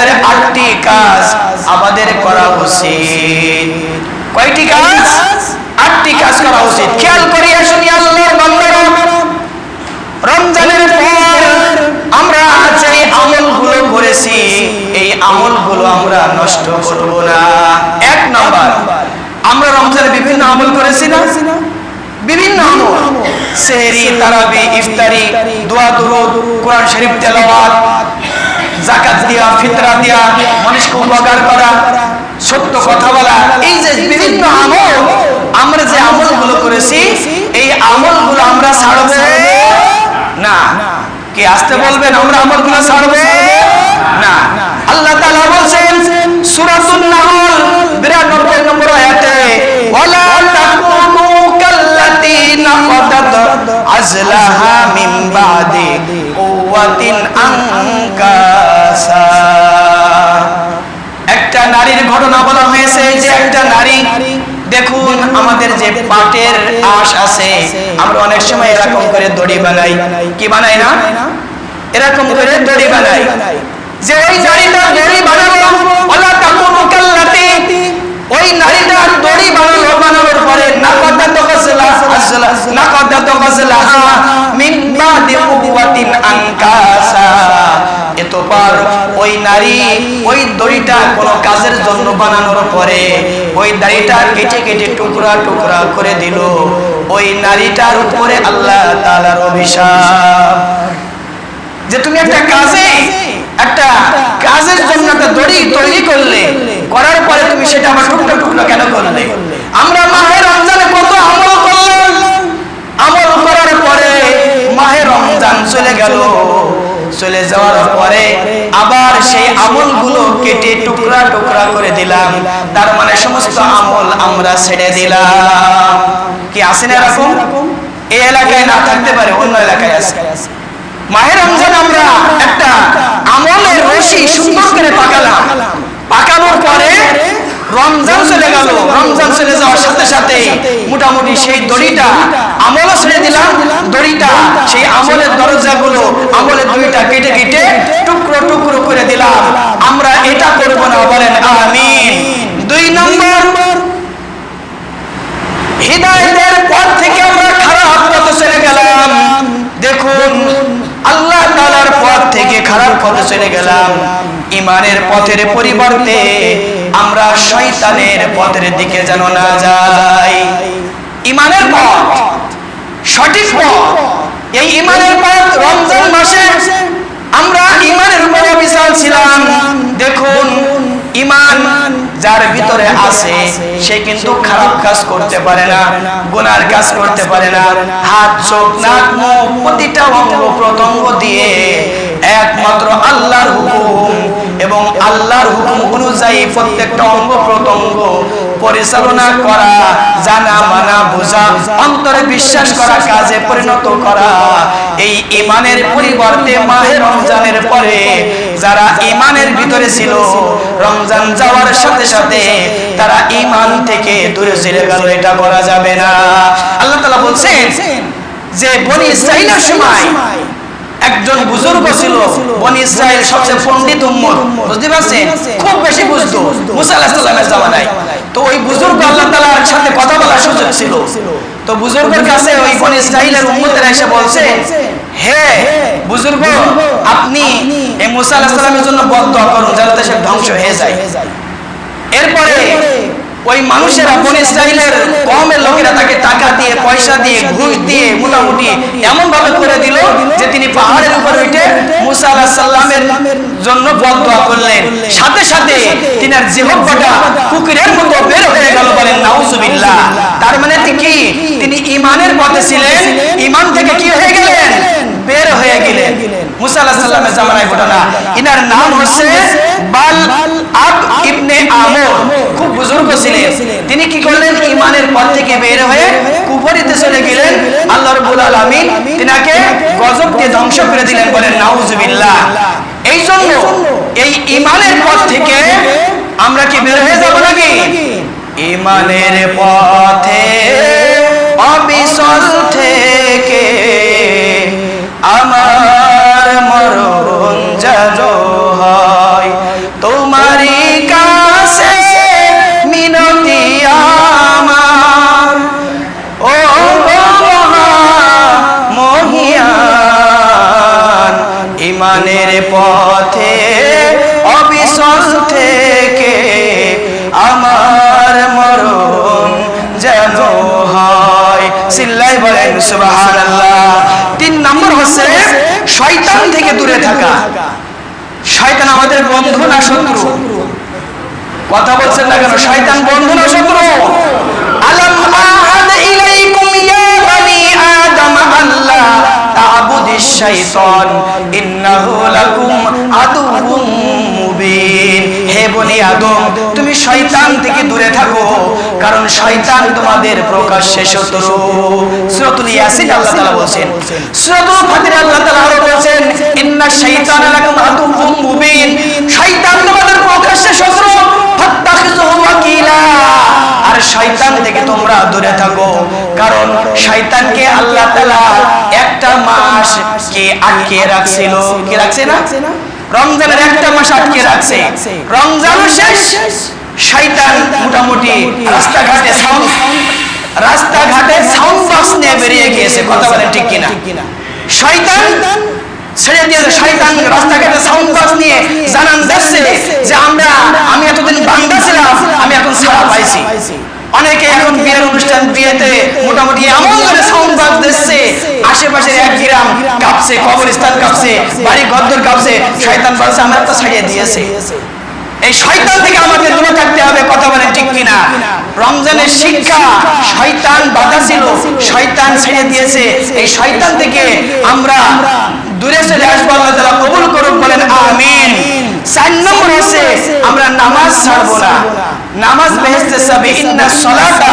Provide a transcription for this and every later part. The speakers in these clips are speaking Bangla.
ভিতরে আটটি কাজ আমাদের করা উচিত। কয়টি কাজ? আটটি কাজ করা উচিত। খেয়াল করিয়া শুনি আল্লাহর বান্দারা। রমজানের পর আমরা যে আমলগুলো করেছি। এই আমলগুলো আমরা নষ্ট করব না। এক নম্বর, আমরা রমজানে বিভিন্ন আমল করেছি না? বিভিন্ন আমল। সেহরি, তারাবি, ইফতারি, দোয়া, দুরুদ, কোরআন শরীফ, তেলাওয়াত জাকাত দিয়া, ফিতরা দিয়া, মানুষকে উপকার করা, সত্য কথা বলা, এই যে বিভিন্ন আমল, আমরা যে আমলগুলো করেছি, এই আমলগুলো আমরা ছাড়বো? না। কে আসতে বলবেন আমরা আমলগুলো ছাড়বে? না। আল্লাহ তাআলা বলছেন, সূরাতুন নাহল 92 নম্বর আয়াতে, ওয়ালা তাকুনু কাল্লাতী নাকাদাত আজলাহা মিন বাদি কুওয়াতিন আনকাসা একটা নারীর ঘটনা বলা হয়েছে যে একটা নারী, দেখুন আমাদের যে পাটের আশ আছে, আমরা অনেক সময় এরকম করে দড়ি বানাই। কি বানাই না? এরকম করে দড়ি বানাই। যে ওই নারীটা দড়ি বানালো ওলা তাকুনু কাল্লাতি ওই নারীটা দড়ি বানালো, বানানোর পরে না কথা তো মিন বাদি কুওয়াতিন আনকাসা। এতপর ওই নারী ওই দড়িটা কাজের জন্য বানানোর পরে ওই কেটে কেটে টুকরা টুকরা করে দিল। ওই নারীটার উপরে আল্লাহ তাআলার অভিশাপ। যে তুমি একটা কাজে, একটা কাজের জন্য একটা দড়ি তৈরি করলে, করার পরে তুমি সেটা আবার টুকরো কেন করলে? আমরা মাহে রমজানে কত আমল করলাম আমল করার পরে মাহে রমজান চলে গেল, চলে যাওয়ার পরে আবার সেই আমলগুলো কেটে টুকরা টুকরা করে দিলাম। তার মানে সমস্ত আমল আমরা ছেড়ে দিলাম। কি আছে না এরকম? এই এলাকায় না থাকতে পারে, অন্য এলাকায় আছে। মাহের রমজান আমরা একটা আমলের রশি সুন্দর করে পাকালাম। পাকানোর পরে রমজান চলে গেল, রমজান চলে সাথে সাথে মোটামুটি সেই দড়িটা আমলও ছেড়ে দিলাম, দড়িটা সেই আমলের দরজাগুলো আমলের দড়িটা কেটে কেটে টুকরো টুকরো করে দিলাম। আমরা এটা করব না, বলেন আমিন। দুই নম্বর হৃদয়ের পথ থেকে আমরা খারাপ পথে চলে গেলাম। দেখুন, আল্লাহ তাআলার পথ থেকে খারাপ পথে চলে গেলাম। ইমানের পথের পরিবর্তে আমরা শয়তানের পথের দিকে যেন না যাই। ইমানের পথ, সঠিক পথ। এই ইমানের পথ রমজান মাসে আমরা ইমানের উপর অবিচার ছিলাম। দেখুন, ইমান যার ভিতরে আছে, সে কিন্তু খারাপ কাজ করতে পারে না, গুনার কাজ করতে পারে না। হাত, চোখ, নাক, মুখ, প্রতিটা অঙ্গ প্রত্যঙ্গ দিয়ে একমাত্র আল্লাহর হুকুম এবং আল্লাহর হুকুম অনুযায়ী প্রত্যেকটা অঙ্গ প্রত্যঙ্গ পরিচালনা করা, জানা, মানা, বোঝা, অন্তরে বিশ্বাস করা, কাজে পরিণত করা, এই ইমানের পরিবর্তে মাহে রমজানের পরে যারা ইমানের ভিতরে ছিল, রমজান যাওয়ার সাথে সাথে তারা ইমান থেকে দূরে চলে গেল, এটা করা যাবে না। আল্লাহ তাআলা বলছেন যে বনি ইসরাইলের সময় একজন বুজুর্গ ছিল, বনি ইসরাইল সবচেয়ে পণ্ডিত উম্মত, বুঝতে পারছেন? খুব বেশি বুঝতো মুসা আলাইহিস সালামের জামানায়। তো ওই বুজুর্গ আল্লাহ তাআলার সাথে কথা বলার সুযোগ ছিল। তো বুজুর্গের কাছে ওই বনি ইসরাইলের উম্মতেরা এসে বলছে, হে বুজুর্গ, আপনি এই মুসা আলাইহিস সালামের জন্য বদদোয়া করুন, যাতে সে ধ্বংস হয়ে যায়। এরপরে ওই মানুষেরা বন ইসরাইলের কমের লোকেরা তাকে টাকা দিয়ে, পয়সা দিয়ে, ঘুষ দিয়ে মোটামুটি এমন ভাবে করে দিল যে তিনি পাহাড়ের উপর উঠে মুসা জন্য বদদোয়া করলেন। সাথে সাথে তিনার জিহব্বাটা কুকুরের মতো বের হয়ে গেল বলেন, নাউজুবিল্লাহ। তার মানে কি? তিনি ইমানের পথে ছিলেন ইমান থেকে কি হয়ে গেলেন? বের হয়ে গেলেন। তিনি কি করলেন? ইমানের থেকে বের হয়ে চলে গেলেন। আল্লাহ তিনাকে ধ্বংস করে দিলেন বলেন, নাউজুবিল্লাহ। এই জন্য এই ইমানের পথ থেকে আমরা কি বের হয়ে যাব নাকি? ইমানের পথে আমার শয়তান আমাদের বন্ধু না শত্রু? কথা বলছেন না কেন? শয়তান বন্ধু না শত্রু? আলম আহাদ ইলাইকুম ইয়া বানি আদম আল্লাহ তা'বুদিশ শাইতান। ইন্নাহু লাকুম আদুউম বনি আদম, তুমি শয়তান থেকে দূরে থাকো, কারণ শয়তান তোমাদের প্রকাশ্যে শত্রু সূরাতুল ইয়াসিন আল্লাহ তাআলা বলেন সূরাতুল ফাতির আল্লাহ তাআলা আরও বলেন ইন্না শাইতানা লাকুম আদুউম মুবিন। শয়তান তোমাদের প্রকাশ্যে শত্রু ফাত্তাখিযুহু ওয়াকিলা। আর শয়তান থেকে তোমরা দূরে থাকো, কারণ শয়তানকে আল্লাহ তাআলা একটা মাস কে আটকে রাখছিল। কি রাখছে না? রমজানের একটা মাস আটকে রাখছে। রমজানও শেষ। শয়তান মোটামুটি রাস্তাঘাটে সাউন্ড রাস্তাঘাটে সাউন্ড বক্স নিয়ে বেরিয়ে গিয়েছে। কথা বলেন ঠিক কিনা? শয়তান ছেড়ে শয়তান রাস্তাঘাটে সাউন্ড বক্স নিয়ে জানান যে আমরা আমি এতদিন বান্দা ছিলাম, আমি এখন পাইছি। অনেকে এখন বিয়ের অনুষ্ঠান বিয়েতে মোটামুটি এমন করে সাউন্ড দিচ্ছে। আশেপাশের এক গ্রাম কাঁপছে কবরস্থান কাঁপছে বাড়ি গদ্দর কাঁপছে শয়তান বলছে আমার তো ছাড়িয়ে দিয়েছে। এই শয়তান থেকে আমাদের দূরে থাকতে হবে, কথা বলেন ঠিক কিনা? রমজানের শিক্ষা শয়তান বাধা ছিল শয়তান ছেড়ে দিয়েছে। এই শয়তান থেকে আমরা দূরে চলে আসব, আল্লাহ তাআলা কবুল করুক, বলেন আমিন। চার নম্বর হচ্ছে, আমরা নামাজ ছাড়বো না। নামাজ বেহেস্তে সাবি ইন্না সলাতা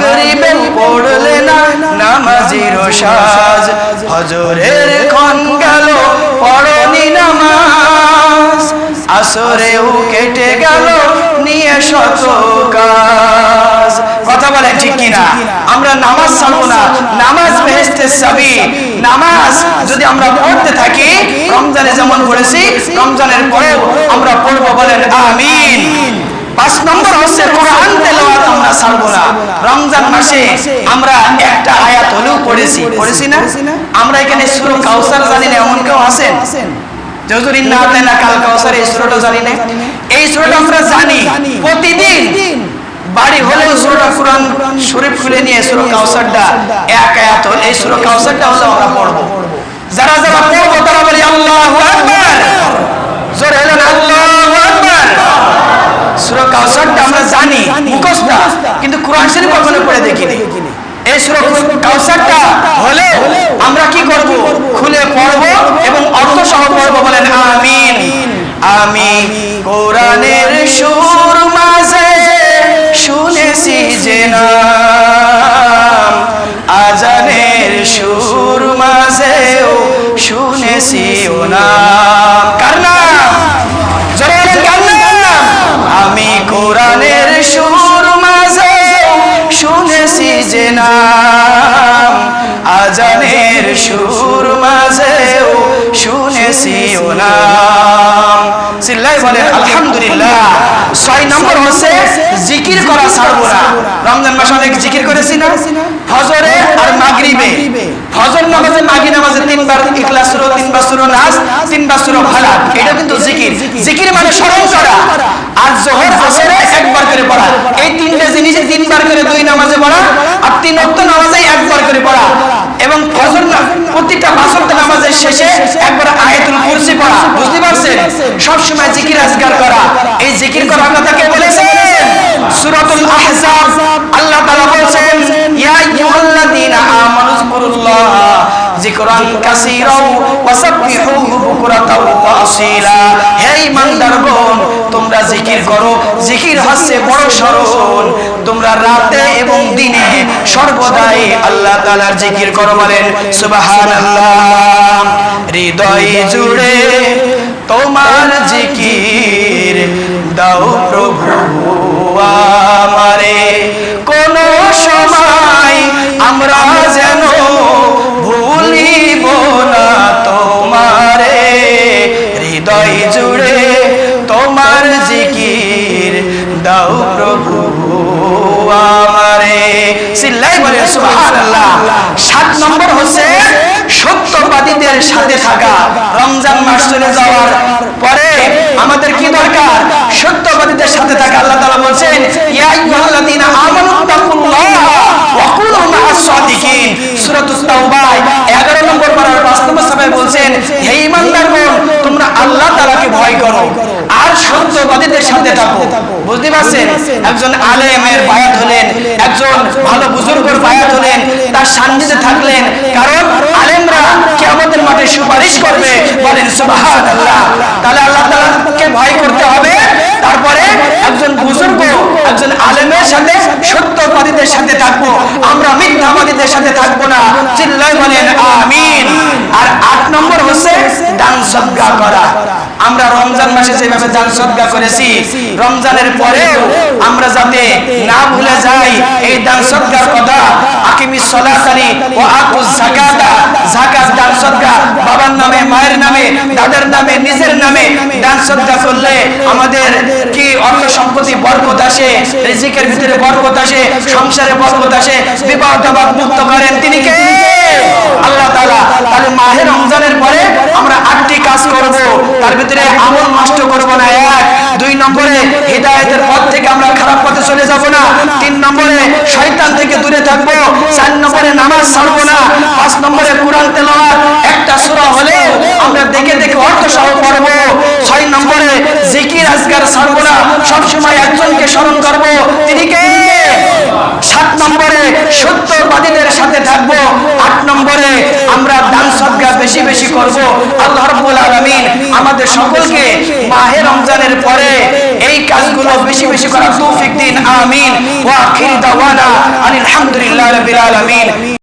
মাগরিবে পড়লে না সাজ। ক্ষণ গেল, পড়নি নামাজ। আসরেও কেটে গেল, নিয়ে শত কাজ। কথা বলেন ঠিক কিনা? আমরা নামাজ ছাড়বো না। নামাজ বেহেস্তের চাবি নামাজ যদি আমরা পড়তে থাকি, রমজানে যেমন পড়েছি, রমজানের পরেও আমরা পড়ব বলেন আমিন। পাঁচ নম্বর হচ্ছে কোরআন তেলাওয়াত আমরা ছাড়বো না। রমজান মাসে আমরা একটা আয়াত হলেও পড়েছি। পড়েছি না? আমরা এখানে সূরা কাউসার জানি না, এমন কেউ আছেন? কাল কাউসার এই সূরাটা জানি না। এই আমরা জানি, প্রতিদিন বাড়ি হলেও সূরা কোরআন শরীফ খুলে নিয়ে সূরা কাউসারটা এক আয়াত এই সূরা কাউসারটা হলে আমরা পড়ব। যারা যারা পড়ব, তারা বলি আকবার জোরে হলেন আল্লাহু আকবার সূরা কাউসারটা আমরা জানি মুখস্থ। কিন্তু কোরআন শরীফ কখনো পড়ে দেখিনি। এই সুরা কাউসারটা হলে সুর মাঝে শুনেছি যে নাম। আজানের সুর মাঝেও শুনেছি ও নাম। চিল্লাই বলেন, আলহামদুলিল্লাহ। ছয় নম্বর হচ্ছে জিকির করা ছাড়বো না। রমজান মাসে অনেক জিকির করেছি না? ফজরে আর মাগরিবে। ফজর নামাজে মাগি নামাজে তিনবার ইখলাস সুরো তিনবার সুরো নাস তিনবার সুরো ভালা এটা কিন্তু জিকির। জিকির মানে স্মরণ করা। আর জোহর আসরে একবার করে পড়া। এই তিনটে জিনিসে তিনবার করে দুই নামাজে পড়া আর তিন অক্ত নামাজে একবার করে পড়া। এবং ফজর না প্রতিটা বাসন্ত নামাজের শেষে একবার আয়াতুল কুরসি পড়া। বুঝতে পারছেন? সব সময় জিকির আজগার করা। এই জিকির করা আল্লাহ তাকে বলেছেন সূরাতুল আহজাব। আল্লাহ তাআলা বলেছেন যকুরুল্লাহ যিকরান কাসীরা ওয়া সাব্বিহুহু বুকরাতাও ওয়া আসীলা। হে ঈমানদারগণ তোমরা জিকির করো। জিকির হচ্ছে বড় স্মরণ। তোমরা রাতে এবং দিনে সর্বদাই আল্লাহ তাআলার জিকির করো বলেন সুবহানাল্লাহ। হৃদয় জুড়ে তোমার জিকির দাও প্রভু আমারে। কোন সময় আমরা সাত নম্বর হচ্ছে সত্যবাদীদের সাথে থাকা। রমজান মাস চলে যাওয়ার পরে আমাদের কি দরকার? সত্যবাদীদের সাথে থাকা। আল্লাহ তাআলা বলছেন, ইয়া আইয়ুহাল্লাযীনা আমানু তাকুল্লাহ ওয়া সাদিকিন। সূরাতুত তাওবা 11 নম্বর পারার 5 নম্বর সবাই বলছেন, হে তোমরা আল্লাহ তাআলাকে ভয় করো আর সত্যবাদীদের সাথে থাকো। বুঝতে পারছেন? একজন আলেমের বায়াত হলেন একজন ভালো বুজুর্গের বায়াত হলেন তার সান্নিধ্যে থাকলেন। কারণ আলেমরা কিয়ামতের মাঠে সুপারিশ করবে, বলেন তাহলে আল্লাহ তাআলাকে ভয় করতে হবে। তারপরে একজন বুজুর্গ, একজন আলেমের সাথে, সত্যবাদীদের সাথে থাকব। আমরা মিথ্যাবাদীদের সাথে থাকব না। চিল্লাই বলেন, আমিন। আর আট নম্বর হচ্ছে দান সদকা করা আমরা রমজান মাসে যেভাবে দান সদকা করেছি, রমজানের পরেও আমরা যাতে না ভুলে যাই এই দান সদকার কথা, আকিমি সলাতানি ও আতুজ যাকাতা, যাকাত দান সদকা, বাবার নামে, মায়ের নামে, দাদার নামে, নিজের নামে দান সদকা করলে আমাদের কি অর্থ সম্পত্তি বরকত আসে, রিজিকের ভিতরে বরকত আসে, সংসারে বরকত আসে বিবাহ দাবাত মুক্ত করেন। তিনি কে? আল্লাহ তাআলা তাহলে মাহে রমজানের পরে আমরা আটটি কাজ করব। তার ভিতরে আমল নষ্ট করব না। এক, দুই নম্বরে হিদায়াতের পথ থেকে আমরা খারাপ পথে চলে যাব না। তিন নম্বরে শয়তান থেকে দূরে থাকব। চার নম্বরে নামাজ ছাড়বো না। পাঁচ নম্বরে কোরআন তেলাওয়াত। একটা সূরা হলে আমরা দেখে দেখে অর্থ সহ পড়ব ছয় নম্বরে জিকির আজকার ছাড়বো না। সবসময় একজনকে স্মরণ করব। তিনি কে? সাত নম্বরে সত্যবাদীদের সাথে থাকব, আট নম্বরে আমরা দান সদকা বেশি বেশি করব। আল্লাহ রাব্বুল আলামিন আমাদের সকলকে মাহে রমজানের পরে এই কাজগুলো বেশি বেশি করার তৌফিক দিন, আমিন। ওয়া আখির দাওয়ানা আলহামদুলিল্লাহি রাব্বিল আলামিন।